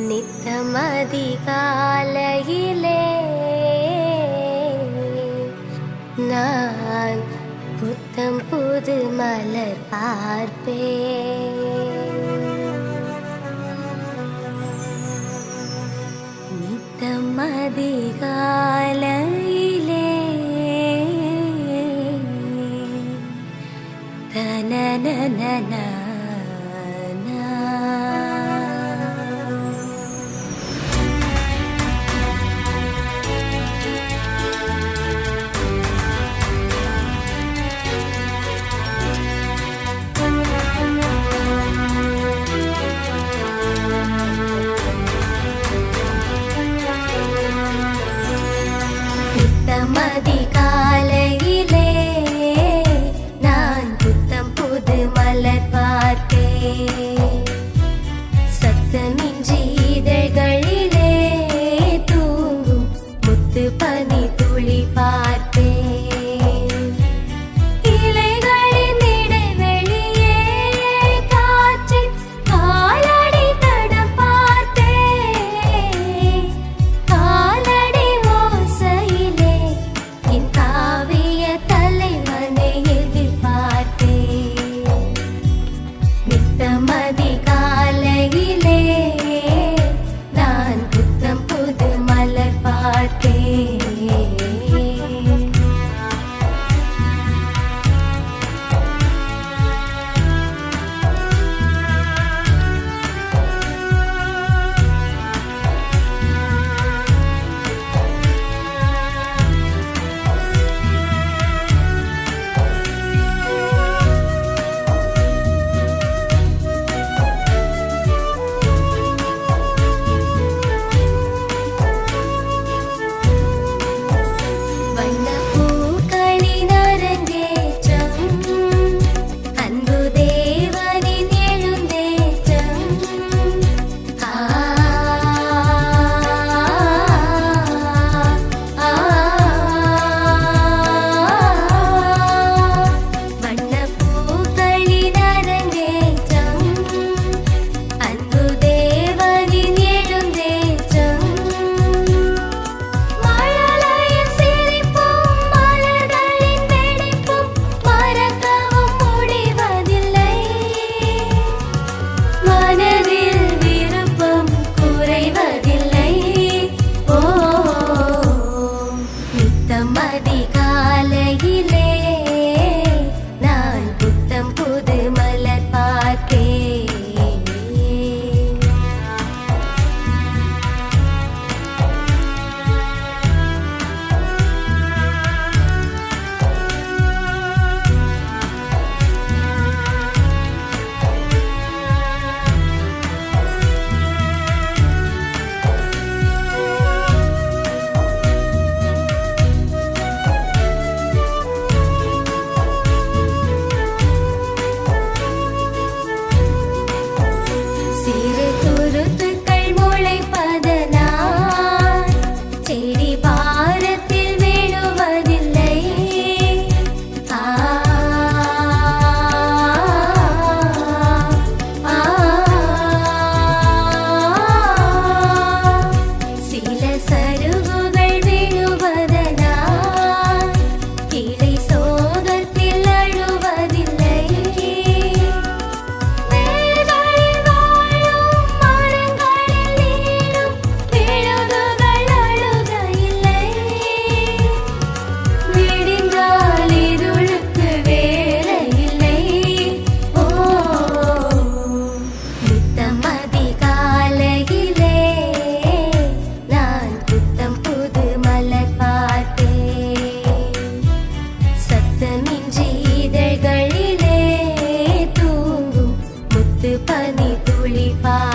நித்தமதிகாலையிலே நான் புத்தம் புது மலர் பார்ப்பே நித்தமதிகாலையிலே தன राधिका Baby Bye.